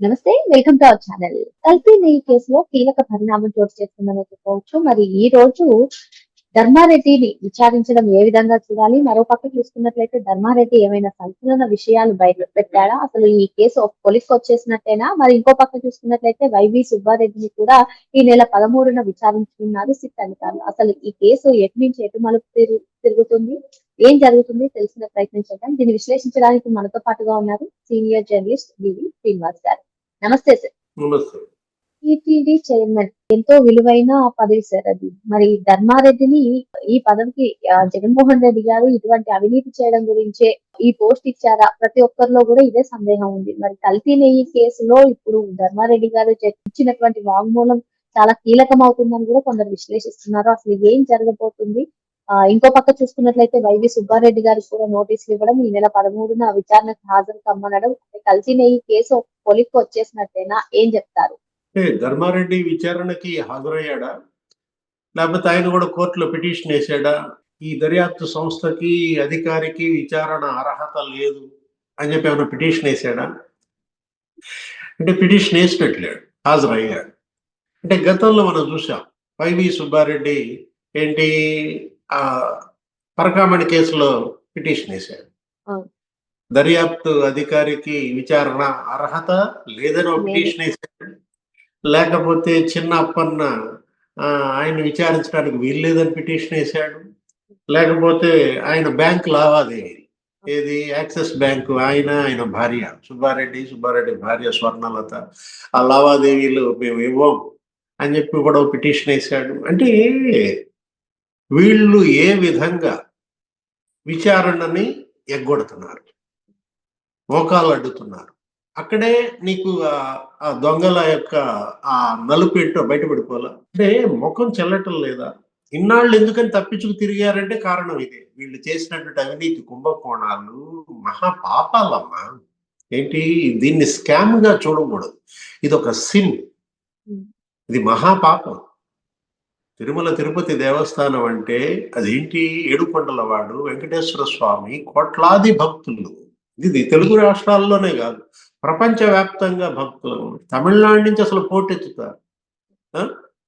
నమస్తే welcome to our channel. కల్తీ నెయ్యి కేసులో కీలక పరిణామం చోటు చేసుకుందని చెప్పుకోవచ్చు మరి ఈ రోజు ధర్మారెడ్డిని విచారించడం ఏ విధంగా చూడాలి? మరో పక్క చూసుకున్నట్లయితే ధర్మారెడ్డి ఏమైనా సంచలన విషయాలు బయట పెట్టాడా అసలు ఈ కేసు పోలీస్ వచ్చేసినట్టేనా? మరి ఇంకో పక్క చూసుకున్నట్లయితే వైవి సుబ్బారెడ్డిని కూడా ఈ నెల పదమూడున విచారించుకున్నారు సిట్ అధికారులు. అసలు ఈ కేసు ఎటు నుంచి ఎటు మలుపు తిరుగుతుంది? ఏం జరుగుతుంది తెలిసిన ప్రయత్నం చేద్దాం. దీన్ని విశ్లేషించడానికి మనతో పాటుగా ఉన్నారు సీనియర్ జర్నలిస్ట్ డివి శ్రీనివాస్ గారు. నమస్తే సార్. నమస్తే. టీటీడీ చైర్మన్ ఎంతో విలువైన పదవి సార్ అది. మరి ధర్మారెడ్డిని ఈ పదవికి జగన్మోహన్ రెడ్డి గారు ఇటువంటి అవినీతి చేయడం గురించే ఈ పోస్ట్ ఇచ్చారా? ప్రతి ఒక్కరిలో కూడా ఇదే సందేహం ఉంది. మరి కల్తీ నెయ్యి కేసులో ఇప్పుడు ధర్మారెడ్డి గారు ఇచ్చినటువంటి వాంగ్మూలం చాలా కీలకం అవుతుందని కూడా కొందరు విశ్లేషిస్తున్నారు. అసలు ఏం జరగబోతుంది? ఇంకో పక్క చూసుకున్నట్లయితే వైవి సుబ్బారెడ్డి గారికి కూడా నోటీసులు ఇవ్వడం ఈ నెల పదమూడున విచారణకు హాజరు కమ్మనడం కలిసిన ఈ కేసు పొలికి వచ్చేసినట్టేనా? ఏం చెప్తారు? ధర్మారెడ్డి విచారణకి హాజరయ్యాడా? లేకపోతే ఆయన కూడా కోర్టులో పిటిషన్ వేసాడా? ఈ దర్యాప్తు సంస్థకి అధికారికి విచారణ అర్హత లేదు అని చెప్పి ఏమైనా పిటిషన్ వేసాడా? అంటే పిటిషన్ వేసినట్లేడు హాజరయ్యాడు. అంటే గతంలో మనం చూసాం వైవి సుబ్బారెడ్డి ఏంటి పరకామణి కేసులో పిటిషన్ వేశాడు. అవును. దర్యాప్తు అధికారికి విచారణ అర్హత లేదని ఒక. పిటిషన్ వేశాడు. లేకపోతే చిన్న అప్పన్న ఆ, ఆయన విచారించడానికి వీల్లేదని పిటిషన్ వేశాడు. లేకపోతే ఆయన బ్యాంక్ లావాదేవీ. ఏది? Axis bank. ఆయన ఆయన భార్య. సుబ్బారెడ్డి సుబ్బారెడ్డి భార్య స్వర్ణలత. ఆ లావాదేవీలు మేము ఇవ్వం అని చెప్పి కూడా పిటిషన్ వేశాడు. అంటే వీళ్ళు ఏ విధంగా విచారణని ఎగ్గొడుతున్నారు? మోకాలు అడ్డుతున్నారు. అక్కడే నీకు ఆ- దొంగల యొక్క ఆ నలుపు ఏంటో బయటపడిపోలా అంటే ముఖం చెల్లటం లేదా? ఇన్నాళ్ళు ఎందుకని తప్పించుకు తిరిగారంటే కారణం ఇదే. వీళ్ళు చేసినటువంటి అవినీతి కుంభకోణాలు మహా పాపాలమ్మా ఏంటి? దీన్ని స్కామ్గా చూడకూడదు. ఇది ఒక సిన్. ఇది మహాపాపం. తిరుమల తిరుపతి దేవస్థానం అంటే అదేంటి? ఏడుకొండల వాడు వెంకటేశ్వర స్వామి కోట్లాది భక్తులు. ఇది తెలుగు రాష్ట్రాల్లోనే కాదు. ప్రపంచవ్యాప్తంగా భక్తులు. తమిళనాడు నుంచి అసలు పోటెత్తుతారు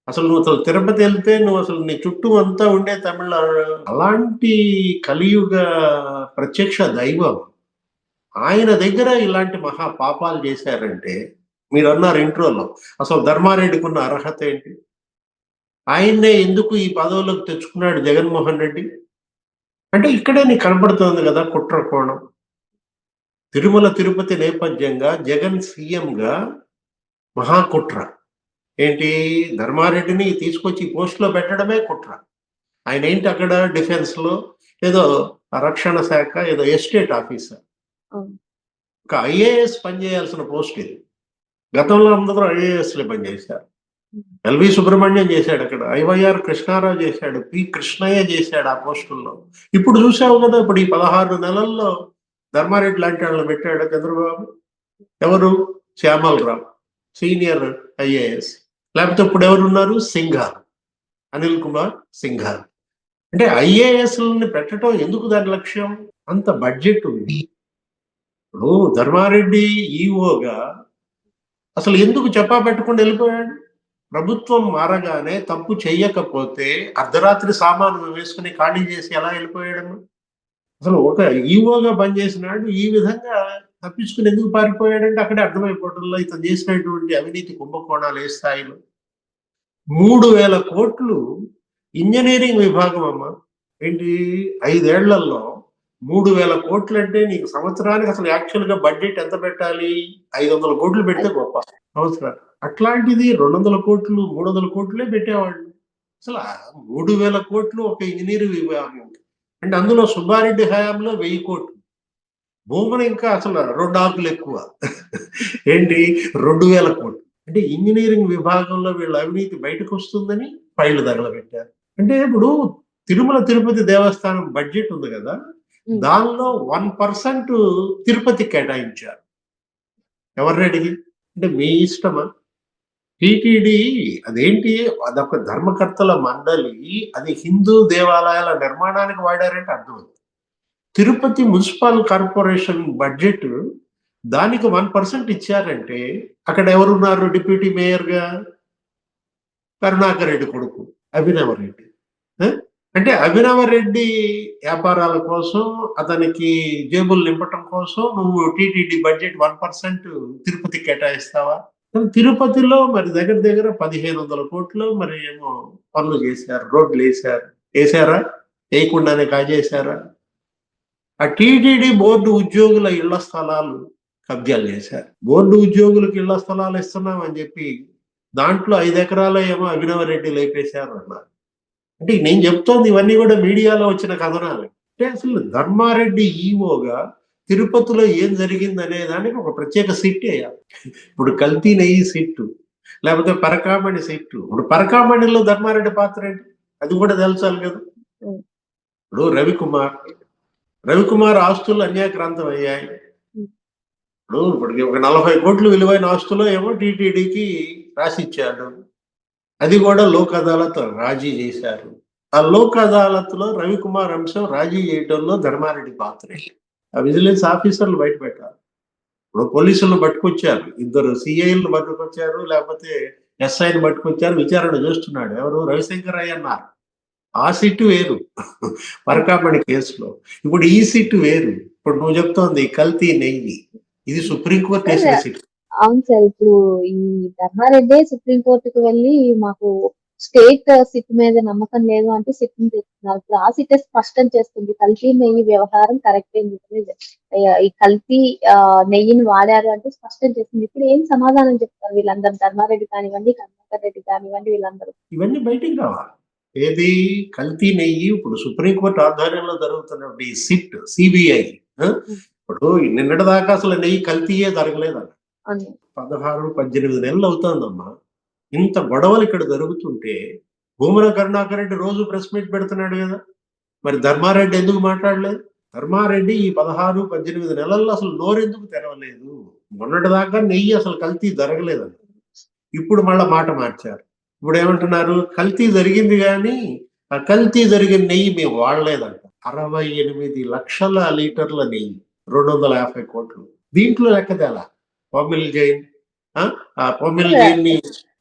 అసలు నువ్వు అసలు తిరుపతి వెళ్తే నువ్వు అసలు నీ చుట్టూ అంతా ఉండే తమిళనాడు. అలాంటి కలియుగ ప్రత్యక్ష దైవం ఆయన దగ్గర ఇలాంటి మహా పాపాలు చేశారంటే మీరు అన్నారు ఇంట్రోలో అసలు ధర్మారెడ్డికి ఉన్న అర్హత ఏంటి? ఆయన్నే ఎందుకు ఈ పదవులకు తెచ్చుకున్నాడు జగన్మోహన్ రెడ్డి? అంటే ఇక్కడే నీకు కనబడుతోంది కదా కుట్ర కోణం. తిరుమల తిరుపతి నేపథ్యంగా జగన్ సీఎంగా మహాకుట్ర. ఏంటి? ధర్మారెడ్డిని తీసుకొచ్చి పోస్ట్లో పెట్టడమే కుట్ర. ఆయన ఏంటి అక్కడ డిఫెన్స్లో ఏదో రక్షణ శాఖ ఏదో ఎస్టేట్ ఆఫీసర్. ఒక ఐఏఎస్ పనిచేయాల్సిన పోస్ట్ ఇది. గతంలో అందరూ ఐఏఎస్లో పనిచేశారు. ఎల్వి సుబ్రహ్మణ్యం చేశాడు అక్కడ. ఐవైఆర్ కృష్ణారావు చేశాడు. పి కృష్ణయ్య చేశాడు ఆ పోస్టుల్లో. ఇప్పుడు చూసావు కదా ఇప్పుడు ఈ పదహారు నెలల్లో ధర్మారెడ్డి లాంటి వాళ్ళని పెట్టాడు చంద్రబాబు. ఎవరు? Shyamala Rao senior IAS. లేకపోతే ఇప్పుడు ఎవరున్నారు? సింఘాల్ అనిల్ కుమార్ సింఘాల్ అంటే ఐఏఎస్లని పెట్టడం ఎందుకు దాని లక్ష్యం? అంత బడ్జెట్ ఉంది. ఇప్పుడు ధర్మారెడ్డి ఈఓగా అసలు ఎందుకు చెప్పా పెట్టకుండా వెళ్ళిపోయాడు? ప్రభుత్వం మారగానే తప్పు చెయ్యకపోతే అర్ధరాత్రి సామాను వేసుకుని ఖాళీ చేసి ఎలా వెళ్ళిపోయాడమ్మా? అసలు ఒక ఈవోగా పనిచేసినాడు ఈ విధంగా తప్పించుకుని ఎందుకు పారిపోయాడంటే అక్కడే అర్థమైపోవడంలో ఇతను చేసినటువంటి అవినీతి కుంభకోణాలు ఏ స్థాయిలో? మూడు వేల కోట్లు ఇంజనీరింగ్ విభాగం అమ్మ ఏంటి? ఐదేళ్ళలో మూడు వేల కోట్లు అంటే నీకు సంవత్సరానికి అసలు యాక్చువల్గా బడ్జెట్ ఎంత పెట్టాలి? ఐదు వందల కోట్లు పెడితే గొప్ప. సంవత్సరాలు అట్లాంటిది రెండు వందల కోట్లు మూడు వందల కోట్లే పెట్టేవాళ్ళు. అసలు మూడు వేల కోట్లు ఒక ఇంజనీర్ విభాగం. అంటే అందులో సుబ్బారెడ్డి హయాంలో వెయ్యి కోట్లు. భూములు ఇంకా అసలు రెండు ఆకులు ఎక్కువ. ఏంటి? రెండు వేల కోట్లు. అంటే ఇంజనీరింగ్ విభాగంలో వీళ్ళ అవినీతి బయటకు వస్తుందని ఫైళ్ళు తగలబెట్టారు. అంటే ఇప్పుడు తిరుమల తిరుపతి దేవస్థానం బడ్జెట్ ఉంది కదా? దానిలో వన్ పర్సెంట్ తిరుపతి కేటాయించారు. ఎవరిరెడ్డికి అంటే మీ ఇష్టమా? టిటిడి అదేంటి? అదొక ధర్మకర్తల మండలి అది హిందూ దేవాలయాల నిర్మాణానికి వాడారంటే అర్థం తిరుపతి మున్సిపల్ కార్పొరేషన్ బడ్జెట్ దానికి వన్ పర్సెంట్ ఇచ్చారంటే అక్కడ ఎవరున్నారు డిప్యూటీ మేయర్గా? కరుణాకర్ రెడ్డి కొడుకు అభినవ రెడ్డి. అంటే అభినవ రెడ్డి వ్యాపారాల కోసం అతనికి జేబులు నింపటం కోసం నువ్వు TTD budget one percent Tirupati కేటాయిస్తావా? తిరుపతిలో మరి దగ్గర దగ్గర పదిహేను వందల కోట్లు మరి ఏమో పనులు చేశారు రోడ్లు వేశారు. వేసారా వేయకుండానే కాజేశారా? ఆ టీటీడీ బోర్డు ఉద్యోగుల ఇళ్ళ స్థలాలు కబ్జాలు చేశారు. బోర్డు ఉద్యోగులకు ఇళ్ళ స్థలాలు ఇస్తున్నాం అని చెప్పి దాంట్లో ఐదు ఎకరాలు ఏమో అభినవ రెడ్డి లేపేశారు అన్నారు. అంటే నేను చెప్తోంది ఇవన్నీ కూడా మీడియాలో వచ్చిన కథనాలు. అంటే అసలు ధర్మారెడ్డి ఈవోగా తిరుపతిలో ఏం జరిగింది అనే దానికి ఒక ప్రత్యేక సిట్ వేయాలి ఇప్పుడు కల్తీ నెయ్యి సిట్టు లేకపోతే పరకామణి సిట్టు. ఇప్పుడు పరకామణిలో ధర్మారెడ్డి పాత్ర ఏంటి? అది కూడా తెలుసాలి కదా. ఇప్పుడు రవికుమార్ రవికుమార్ ఆస్తులు అన్యాక్రాంతం అయ్యాయి. ఇప్పుడు ఇప్పటికి ఒక నలభై కోట్లు విలువైన ఆస్తులు ఏమో టీటీడీకి రాసిచ్చాడు. అది కూడా లోక్ అదాలత్ రాజీ చేశారు. ఆ లోక్ అదాలత్లో రవికుమార్ అంశం రాజీ చేయడంలో ధర్మారెడ్డి పాత్ర ఆ విజిలెన్స్ ఆఫీసర్లు బయట పెట్టారు ఇప్పుడు పోలీసులను పట్టుకొచ్చారు. ఇద్దరు సిఐలను పట్టుకొచ్చారు. లేకపోతే ఎస్ఐని పట్టుకొచ్చారు. విచారణ చేస్తున్నాడు. ఎవరు? రవిశంకర్ అయ్య అన్నారు. ఆ సిట్టు వేరు. పరకామణి కేసులో. ఇప్పుడు ఈ సిట్టు వేరు. ఇప్పుడు నువ్వు చెప్తోంది కల్తీ నెయ్యి. ఇది సుప్రీంకోర్టు వేసిన సిట్టు అవును సార్ ఇప్పుడు ఈ ధర్మారెడ్డి సుప్రీంకోర్టుకు వెళ్ళి మాకు స్టేట్ సిట్ మీద నమ్మకం లేదు అంటూ సిట్ తెస్తున్నారు ఇప్పుడు ఆ సిట్ స్పష్టం చేస్తుంది. కల్తీ నెయ్యి వ్యవహారం కరెక్ట్ ఈ కల్తీ ఆ, నెయ్యిని వాడారు అంటూ స్పష్టం చేస్తుంది. ఇప్పుడు ఏం సమాధానం చెప్తారు వీళ్ళందరూ? ధర్మారెడ్డి కానివ్వండి కర్ణాకర్ రెడ్డి కానివ్వండి వీళ్ళందరూ. ఇవన్నీ బయటికి రావాలి ఏది? కల్తీ నెయ్యి ఇప్పుడు సుప్రీంకోర్టు ఆధ్వర్యంలో జరుగుతున్నప్పుడు ఈ సిట్ సిబిఐ. ఇప్పుడు నిన్నటి దాకా అసలు నెయ్యి కల్తీయే జరగలేదన్న అవును పదహారు పద్దెనిమిది నెలలు అవుతోందమ్మా. ఇంత గొడవలు ఇక్కడ జరుగుతుంటే భూమన కరుణాకర్ రెడ్డి రోజు ప్రెస్ మీట్ పెడుతున్నాడు కదా. మరి ధర్మారెడ్డి ఎందుకు మాట్లాడలేదు? ధర్మారెడ్డి ఈ పదహారు పద్దెనిమిది నెలల్లో అసలు నోరెందుకు తెరవలేదు. మొన్నటి దాకా నెయ్యి అసలు కల్తీ జరగలేదండి ఇప్పుడు మళ్ళా మాట మార్చారు. ఇప్పుడు ఏమంటున్నారు? కల్తీ జరిగింది కానీ ఆ కల్తీ జరిగిన నెయ్యి మేము వాడలేదంట. అరవై ఎనిమిది లక్షల లీటర్ల నెయ్యి రెండు వందల యాభై కోట్లు. దీంట్లో లెక్కదేలా? జైన్ జైన్ని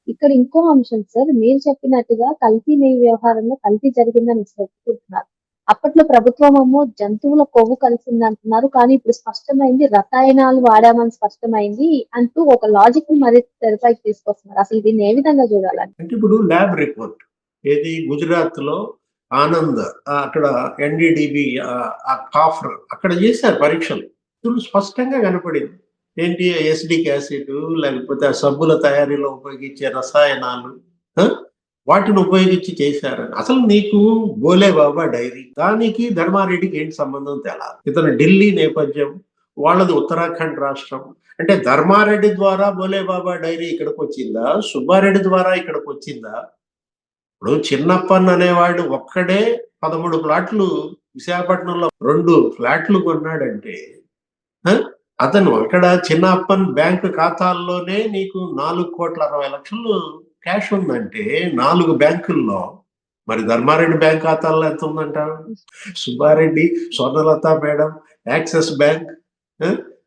ఇక్కడ ఇంకో అంశం సార్ మీరు చెప్పినట్టుగా కల్తీ నెయ్యి వ్యవహారంలో కల్తీ జరిగిందని చెప్పుకుంటున్నారు అప్పట్లో ప్రభుత్వం ఏమో జంతువుల కొవ్వు కలిసింది అంటున్నారు. కానీ ఇప్పుడు స్పష్టమైంది రసాయనాలు వాడామని స్పష్టమైంది అంటూ ఒక లాజిక్ని మరి తెరపైకి తీసుకొస్తున్నారు. అసలు దీన్ని ఏ విధంగా చూడాలని? అంటే ఇప్పుడు ల్యాబ్ రిపోర్ట్ ఏది? గుజరాత్లో ఆనంద్ అక్కడ ఎన్డిడిబి కాఫర్ అక్కడ చేశారు పరీక్షలు. స్పష్టంగా కనపడింది. ఏంటి ఎస్డిక్ యాసిడ్ లేకపోతే ఆ సబ్బుల తయారీలో ఉపయోగించే రసాయనాలు వాటిని ఉపయోగించి చేశారని. అసలు నీకు బోలే బాబా డైరీ. దానికి ధర్మారెడ్డికి ఏంటి సంబంధం తేలా? ఇతను ఢిల్లీ నేపథ్యం వాళ్ళది ఉత్తరాఖండ్ రాష్ట్రం. అంటే ధర్మారెడ్డి ద్వారా బోలే బాబా డైరీ ఇక్కడికి వచ్చిందా? సుబ్బారెడ్డి ద్వారా ఇక్కడికి వచ్చిందా? ఇప్పుడు చిన్నప్పన్ అనేవాడు ఒక్కడే పదమూడు ఫ్లాట్లు విశాఖపట్నంలో రెండు ఫ్లాట్లు కొన్నాడంటే అతను అక్కడ చిన్నప్పన్ బ్యాంకు ఖాతాల్లోనే నీకు నాలుగు కోట్ల అరవై లక్షలు క్యాష్ ఉందంటే నాలుగు బ్యాంకుల్లో మరి ధర్మారెడ్డి బ్యాంక్ ఖాతాల్లో ఎంత ఉందంట? Subba Reddy Swarnalatha madam Axis bank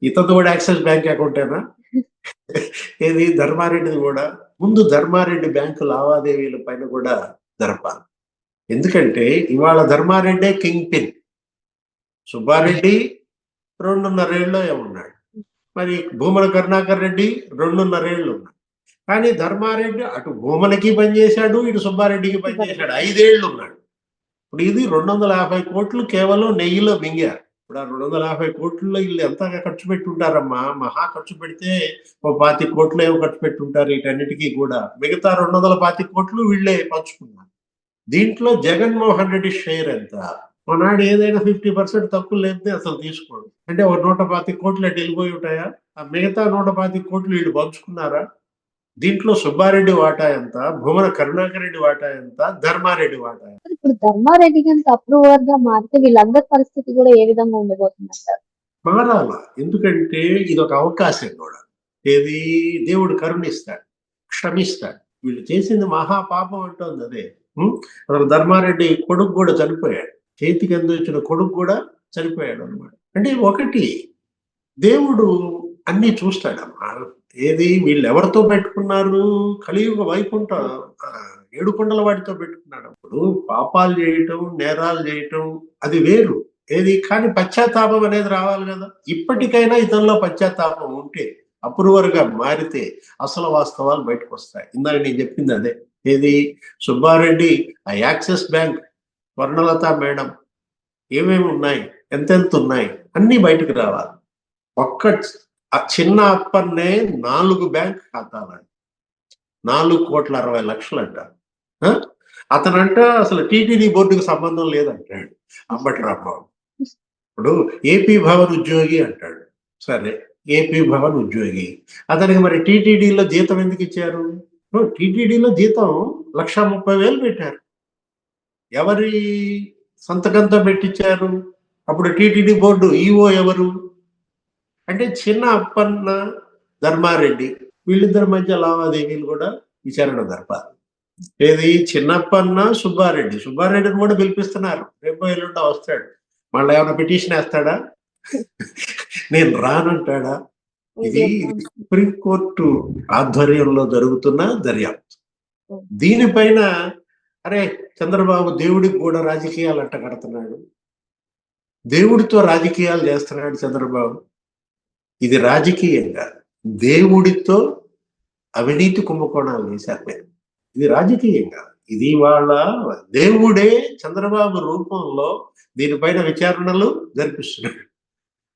ఇతను కూడా యాక్సిస్ బ్యాంక్ అకౌంటేనా? ఏది? ధర్మారెడ్డిది కూడా. ముందు ధర్మారెడ్డి బ్యాంకు లావాదేవీల పైన కూడా జరపాలి. ఎందుకంటే ఇవాళ ధర్మారెడ్డే కింగ్ పిన్. సుబ్బారెడ్డి రెండున్నరేళ్ళు ఉన్నాడు మరి భూమన కరుణాకర్ రెడ్డి రెండున్నరేళ్ళు ఉన్నాడు. కానీ ధర్మారెడ్డి అటు భూమనకి పనిచేశాడు ఇటు సుబ్బారెడ్డికి పనిచేశాడు ఐదేళ్ళు ఉన్నాడు. ఇప్పుడు ఇది రెండు వందల యాభై కోట్లు కేవలం నెయ్యిలో మింగారు. ఇప్పుడు ఆ రెండు వందల యాభై కోట్లలో వీళ్ళు ఎంత ఖర్చు పెట్టుంటారమ్మా? మహా ఖర్చు పెడితే ఓ పాతి కోట్లు ఏమో ఖర్చు పెట్టుంటారు వీటన్నిటికీ కూడా. మిగతా రెండు వందల పాతి కోట్లు వీళ్ళే పంచుకున్నారు. దీంట్లో జగన్మోహన్ రెడ్డి షేర్ ఎంత? మనాడు ఏదైనా ఫిఫ్టీ పర్సెంట్ తక్కువ లేదే అసలు తీసుకోడు. అంటే ఒక నూట పాతి కోట్లు అటు వెళ్ళిపోయి ఉంటాయా? ఆ మిగతా నూట పాతి కోట్లు వీళ్ళు పంచుకున్నారా? దీంట్లో సుబ్బారెడ్డి వాటా ఎంత? భూమన కరుణాకర్ రెడ్డి వాటా ఎంత? ధర్మారెడ్డి వాటా ఎంత? ఇప్పుడు ధర్మారెడ్డి కనుక అప్రూవర్గా మారితే వీళ్ళందరి పరిస్థితి కూడా ఏ విధంగా ఉండబోతుంది మారాల? ఎందుకంటే ఇది ఒక అవకాశం కూడా. ఏది? దేవుడు కరుణిస్తాడు క్షమిస్తాడు. వీళ్ళు చేసింది మహా పాపం అంటోంది అదే? అసలు ధర్మారెడ్డి కొడుకు కూడా చనిపోయాడు. చేతికి అందించిన కొడుకు కూడా చనిపోయాడు అనమాట అంటే ఒకటి దేవుడు అన్ని చూస్తాడమ్మా. ఏది వీళ్ళు ఎవరితో పెట్టుకున్నారు? కలియుగ వైకుంఠ ఆ, ఏడుకొండల వాడితో పెట్టుకున్నాడు అప్పుడు పాపాలు చేయటం నేరాలు చేయటం అది వేరు. ఏది కానీ పశ్చాత్తాపం అనేది రావాలి కదా. ఇప్పటికైనా ఇతనిలో పశ్చాత్తాపం ఉంటే అప్రూవర్గా మారితే అసలు వాస్తవాలు బయటకు వస్తాయి ఇందాక నేను చెప్పింది అదే. ఏది? సుబ్బారెడ్డి ఆ యాక్సిస్ బ్యాంక్ వర్ణలత మేడం ఏమేమి ఉన్నాయి? ఎంతెంత ఉన్నాయి అన్ని బయటకు రావాలి. ఒక్క ఆ చిన్న అప్పన్నే నాలుగు బ్యాంక్ ఖాతాలంట. నాలుగు కోట్ల అరవై లక్షలు అంట ఆ? అతనంట అసలు టీటీడీ బోర్డుకు సంబంధం లేదంటాడు. అంబటి రాంబాబు. ఇప్పుడు ఏపీ భవన్ ఉద్యోగి అంటాడు. సరే ఏపీ భవన్ ఉద్యోగి. అతనికి మరి టీటీడీలో జీతం ఎందుకు ఇచ్చారు? టీటీడీలో జీతం లక్ష ముప్పై వేలు పెట్టారు. ఎవరి సంతకంతో పెట్టించారు? అప్పుడు టీటీడీ బోర్డు ఈఓ ఎవరు? అంటే చిన్న అప్పన్న ధర్మారెడ్డి వీళ్ళిద్దరి మధ్య లావాదేవీలు కూడా విచారణ జరపాలి. ఏది? చిన్నప్పన్న సుబ్బారెడ్డి. సుబ్బారెడ్డిని కూడా పిలిపిస్తున్నారు. రేపు ఎల్లుండ వస్తాడు. మళ్ళీ ఏమైనా పిటిషన్ వేస్తాడా? నేను రానంటాడా? ఇది సుప్రీంకోర్టు ఆధ్వర్యంలో జరుగుతున్న దర్యాప్తు. దీనిపైన అరే చంద్రబాబు దేవుడికి కూడా రాజకీయాలు అంట కడుతున్నాడు. దేవుడితో రాజకీయాలు చేస్తున్నాడు చంద్రబాబు. ఇది రాజకీయంగా. దేవుడితో అవినీతి కుంభకోణాలు వేశారు మీరు. ఇది రాజకీయంగా. ఇది వాళ్ళ దేవుడే చంద్రబాబు రూపంలో దీనిపైన విచారణలు జరిపిస్తున్నాడు.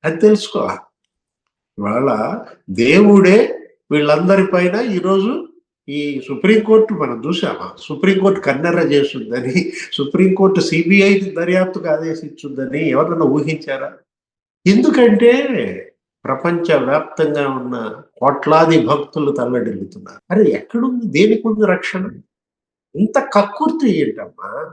అది తెలుసుకోవాలి. వాళ్ళ దేవుడే వీళ్ళందరిపైన ఈరోజు ఈ సుప్రీంకోర్టు మనం చూసామా సుప్రీంకోర్టు కన్నెర్ర చేస్తుందని సుప్రీంకోర్టు సిబిఐ దర్యాప్తుకు ఆదేశించుందని ఎవరన్నా ఊహించారా? ఎందుకంటే ప్రపంచ వ్యాప్తంగా ఉన్న కోట్లాది భక్తులు తల్లడిల్లుతున్నారు. అరే ఎక్కడుంది? దేనికి ఉంది రక్షణ? ఇంత కక్కుర్తి ఏంటమ్మా?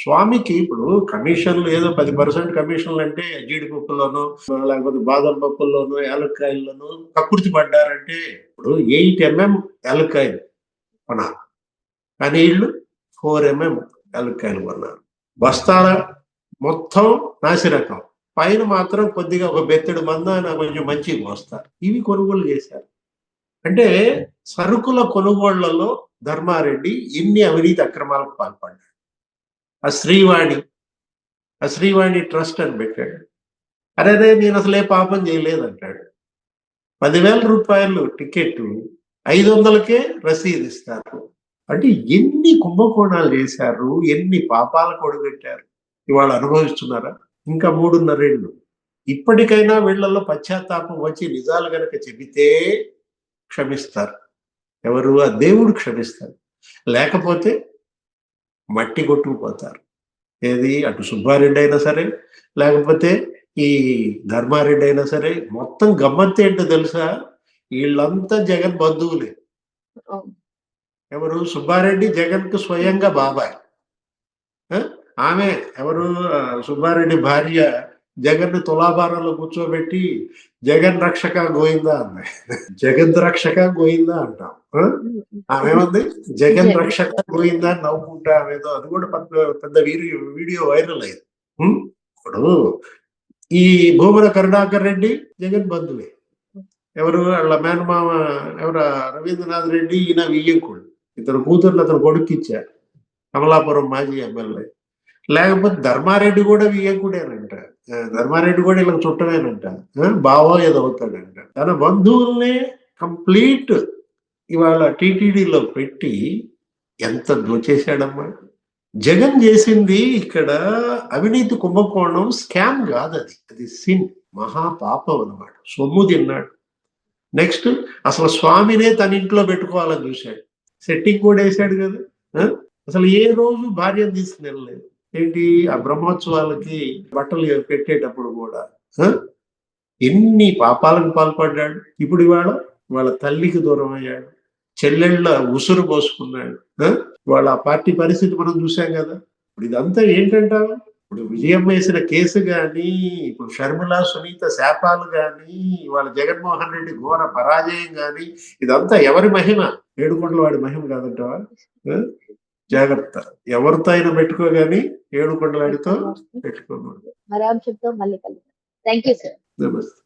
స్వామికి ఇప్పుడు కమిషన్లు ఏదో పది పర్సెంట్ కమిషన్లు అంటే జీడిపప్పుల్లోనూ లేకపోతే బాదం పప్పుల్లోనూ యాలక్కాయల్లోనూ కక్కుర్తి పడ్డారంటే ఇప్పుడు ఎయిట్ ఎంఎం యాలక్కాయలు కొనాలి. కానీ వీళ్ళు ఫోర్ ఎంఎం యాలక్కాయలు కొన్నారు. బస్తాల మొత్తం నాసిరకం. పైన మాత్రం కొద్దిగా ఒక బెత్తడి మందాన కొంచెం మంచి మోస్తారు ఇవి కొనుగోలు చేశారు. అంటే సరుకుల కొనుగోళ్ళలో ధర్మారెడ్డి ఎన్ని అవినీతి అక్రమాలకు పాల్పడ్డాడు. ఆ శ్రీవాణి ఆ శ్రీవాణి ట్రస్ట్ అని పెట్టాడు. అరేదే నేను అసలు ఏ పాపం చేయలేదంటాడు. పదివేల రూపాయలు టికెట్ ఐదు వందలకే రసీదు ఇస్తారు. అంటే ఎన్ని కుంభకోణాలు చేశారు ఎన్ని పాపాలు కొడగట్టారు ఇవాళ అనుభవిస్తున్నారా? ఇంకా మూడున్నరేళ్ళు ఇప్పటికైనా వీళ్ళల్లో పశ్చాత్తాపం వచ్చి నిజాలు గనక చెబితే క్షమిస్తారు. ఎవరు? ఆ దేవుడు క్షమిస్తారు. లేకపోతే మట్టి కొట్టుకుపోతారు. ఏది? అటు సుబ్బారెడ్డి అయినా సరే లేకపోతే ఈ ధర్మారెడ్డి అయినా సరే మొత్తం గమ్మత్తు ఏంటో తెలుసా? వీళ్ళంతా జగన్ బంధువులే. ఎవరు? సుబ్బారెడ్డి జగన్కు స్వయంగా బాబాయ్? ఆమె ఎవరు? సుబ్బారెడ్డి భార్య జగన్ తులాభారంలో కూర్చోబెట్టి జగన్ రక్షక గోయిందా అంది. జగన్ రక్షక గోయిందా అంటాం? ఆమెమంది? జగన్ రక్షక గోయిందా అని నవ్వుకుంటా ఆమెదో. అది కూడా పెద్ద పెద్ద వీడియో వైరల్ అయింది? ఇప్పుడు ఈ భూమన కరుణాకర్ రెడ్డి జగన్ బంధువే. ఎవరు? వాళ్ళ మేనమామ ఎవరు? రవీంద్రనాథ్ రెడ్డి ఈయన వియ్యంకుడు. ఇతను కూతుర్లు అతను కొడుకు ఇచ్చారు కమలాపురం మాజీ ఎమ్మెల్యే. లేకపోతే ధర్మారెడ్డి కూడా వియ్యంకుడేనంట. ధర్మారెడ్డి కూడా ఇలా చుట్టమేనంట. ఆ, బావో ఏదో అవుతాడంట. తన బంధువుల్నే కంప్లీట్ ఇవాళ టీటీడీలో పెట్టి ఎంత దోచేశాడమ్మా. జగన్ చేసింది ఇక్కడ అవినీతి కుంభకోణం స్కామ్ కాదు అది అది సిన్ మహాపాపం అనమాట సొమ్ము తిన్నాడు. నెక్స్ట్ అసలు స్వామినే తన ఇంట్లో పెట్టుకోవాలని చూశాడు. సెట్టింగ్ కూడా వేసాడు కదా. అసలు ఏ రోజు భార్యను తీసుకుని వెళ్ళలేదు. ఏంటి? ఆ బ్రహ్మోత్సవాలకి బట్టలు పెట్టేటప్పుడు కూడా ఎన్ని పాపాలకు పాల్పడ్డాడు? ఇప్పుడు ఇవాళ వాళ్ళ తల్లికి దూరం అయ్యాడు. చెల్లెళ్ళ ఉసురు పోసుకున్నాడు వాళ్ళ ఆ పార్టీ పరిస్థితి మనం చూసాం కదా. ఇప్పుడు ఇదంతా ఏంటంటావు? ఇప్పుడు విజయం వేసిన కేసు కానీ ఇప్పుడు షర్మిల సునీత శాపాలు కానీ వాళ్ళ జగన్మోహన్ రెడ్డి ఘోర పరాజయం కానీ ఇదంతా ఎవరి మహిమ? ఏడుకొండల వాడి మహిమ కాదంటావా? జాగ్రత్త. ఎవరితో అయినా పెట్టుకోగాని ఏడుకొండల వాడితో పెట్టుకోకూడదు. మరో అంశంతో మళ్ళీ కలుద్దాం. థ్యాంక్ యూ సార్ నమస్తే.